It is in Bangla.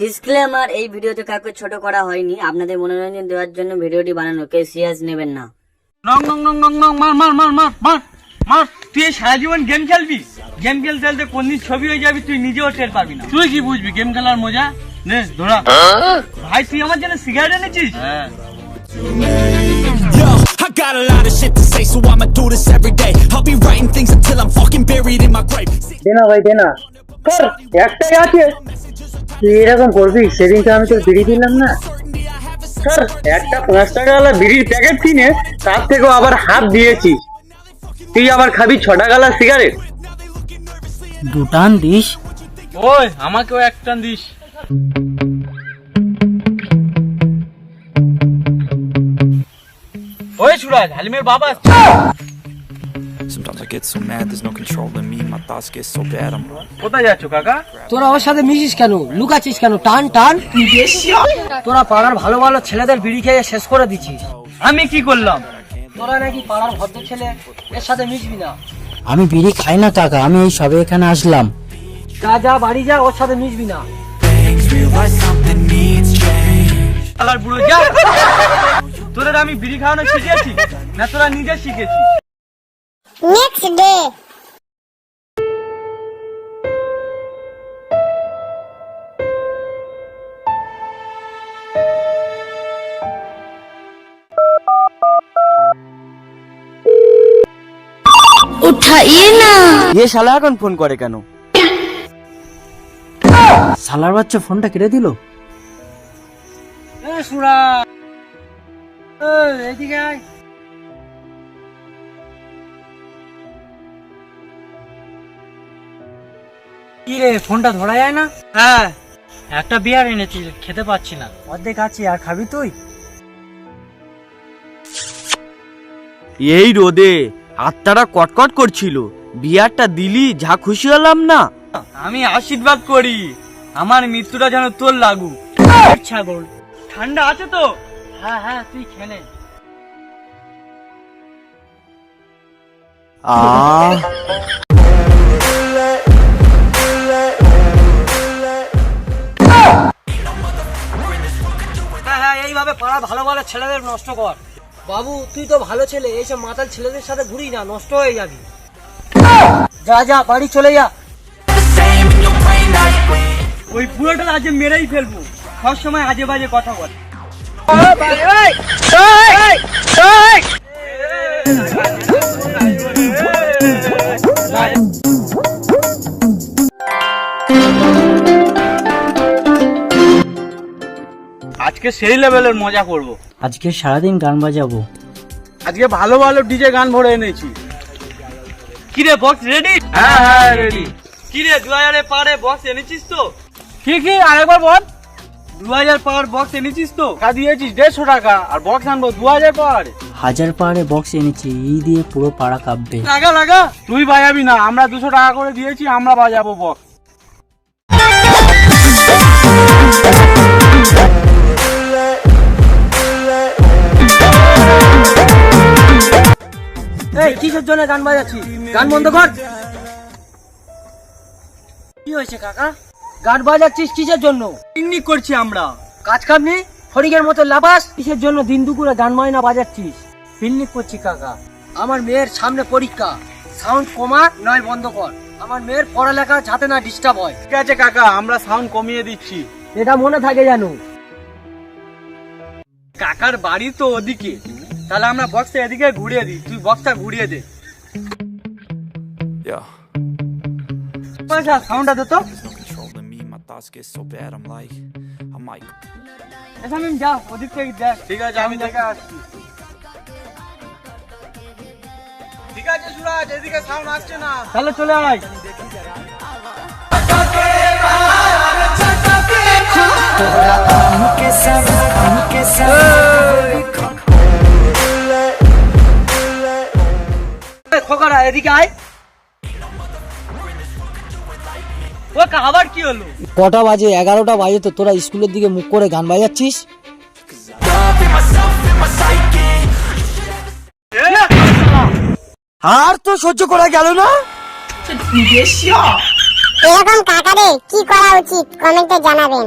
ডিসক্লেমার এই ভিডিওতে কাউকে ছোট করা হয়নি। আপনাদের মনোরঞ্জন দেওয়ার জন্য ভিডিওটি বানানো কেউ সিরিয়াস নেবেন না। নং নং নং নং নং মার মার মার মার মার মার তুই সারা জীবন গেম খেলবি? গেম খেলতে খেলতে কোন দিন ছবি হয়ে যাবি তুই নিজেও টের পারবি না। তুই কি বুঝবি গেম খেলার মজা? নে ধরা। ভাই তুই আমার জন্য সিগারেট এনেছিস? হ্যাঁ। Yo, I got a lot of shit to say, so I'ma do this every day. I'll be writing things until I'm fucking buried in my grave. দে না ভাই দে না কর একটাই আছে। তুই এরকম করবি? সেদিনকে আমি তোর বিড়ি দিলাম না? স্যার একটা পাঁচ টাকাওয়ালা বিড়ির প্যাকেট কিনে তার থেকেও আবার হাত দিয়েছিস তুই আবার খাবি ছ টাকাওয়ালা সিগারেট দুটান দিস। ওই আমাকেও একটা দিস। ওই সুরাজ হালিমের বাবা get so mad, there's no control in me. My thoughts get so bad, I'm কোথায় যাচ্ছ কাকা? তোরা ওর সাথে মিশিস কেন? লুকাচ্ছিস কেন? টান টান। তোরা পাড়ার ভালো ভালো ছেলেদের বিড়ি খেয়ে শেষ করে দিচ্ছিস। আমি কি করলাম? তোরা নাকি পাড়ার ভদ্র ছেলে এর সাথে মিশবি না। আমি বিড়ি খাই না কাকা আমি এই সবে এখানে আসলাম। যা যা বাড়ি যা ওর সাথে মিশবি না। realize something needs change. আলার বুড়ো যা। তোদের আমি বিড়ি খাওয়ানো শিখেছি না তোরা নিজে শিখেছিস? next day. এ শালা এখন ফোন করে কেন? বাচ্চা ফোনটা এদিকে আয়। কি রে ফোনটা ধরা যায় না? হ্যাঁ। একটা বিয়ার এনেছি খেতে পাচ্ছি না। অর্ধেক আছে আর খাবি তুই? এই রোদে আত্মাটা কটকট করছিল। বিয়ারটা দিলি যা খুশি হলাম না। আমি আশীর্বাদ করি আমার মৃত্যুটা যেন তোর লাগু ছাগল ঠান্ডা আছে তো? হ্যাঁ হ্যাঁ তুই খেলে আহ। হ্যাঁ এইভাবে পাড়া ভালো ভালো ছেলেদের নষ্ট কর। বাবু তুই তো ভালো ছেলে এইসব মাতাল ছেলেদের সাথে ঘুরি না নষ্ট হয়ে যাবি। যা যা বাড়ি চলে যা। ওই পুরোটা আজ মেরেই ফেলব। সব সময় আজে বাজে কথা বল আজকে সেই লেভেলের মজা করব। আজকে সারাদিন গান বাজাবো। আজকে ভালো ভালো ডিজে গান ভরে এনেছি। কি রে বক্স রেডি হ্যাঁ হ্যাঁ রেডি কি রে দু হাজারে পারে বক্স এনেছিস তো? কি কি আরেকবার বল। দু হাজার পাওয়ার বক্স এনেছিস তো? টাকা দিয়েছিস দেড়শো টাকা। আর বক্স আনব দু হাজার পাওয়ার হাজার পাহাড়ে বক্স এনেছি এই দিয়ে পুরো পাড়া কাঁপবে। লাগা লাগা তুই বাজাবি না আমরা দুশো টাকা করে দিয়েছি আমরা বাজাবো বক্স এই কিসের জন্য গান বাজাচ্ছি গান বন্ধ কর। কি হয়েছে কাকা? গান বাজাচ্ছিস কিসের জন্য? পিকনিক করছি আমরা। কাজ কাম নেই? মতো লাবাস কিসের জন্য দিন দুপুরে গান ময়না বাজাচ্ছিস? পিকনিক করছি কাকা। আমার মেয়ের সামনে পরীক্ষা। সাউন্ড কমা নয় বন্ধ কর। আমার মেয়ের পড়ালেখা যাতে না ডিস্টার্ব হয়। ঠিক আছে কাকা আমরা সাউন্ড কমিয়ে দিচ্ছি। এটা মনে থাকে জানো কাকার বাড়ি তো ওদিকে। তাহলে আমরা বক্সটা এদিকে ঘুরিয়ে দিই। তুই বক্সটা ঘুরিয়ে দে। সাউন্ডটা দে তো? যা ওদিক থেকে দেখ। ঠিক আছে আমি দেখে আসছি। ঠিক আছে সুরাজ এদিকে সাউন্ড আসছে না। তাহলে চলে আয়। এদিকে আয়। ও আবার কি হলো? কটা বাজে? এগারোটা বাজে তো তোরা স্কুলের দিকে মুখ করে গান বাজাচ্ছিস? আর তো সহ্য করা গেল না। এরকম কাকাদের কি করা উচিত? কমেন্টে জানাবেন।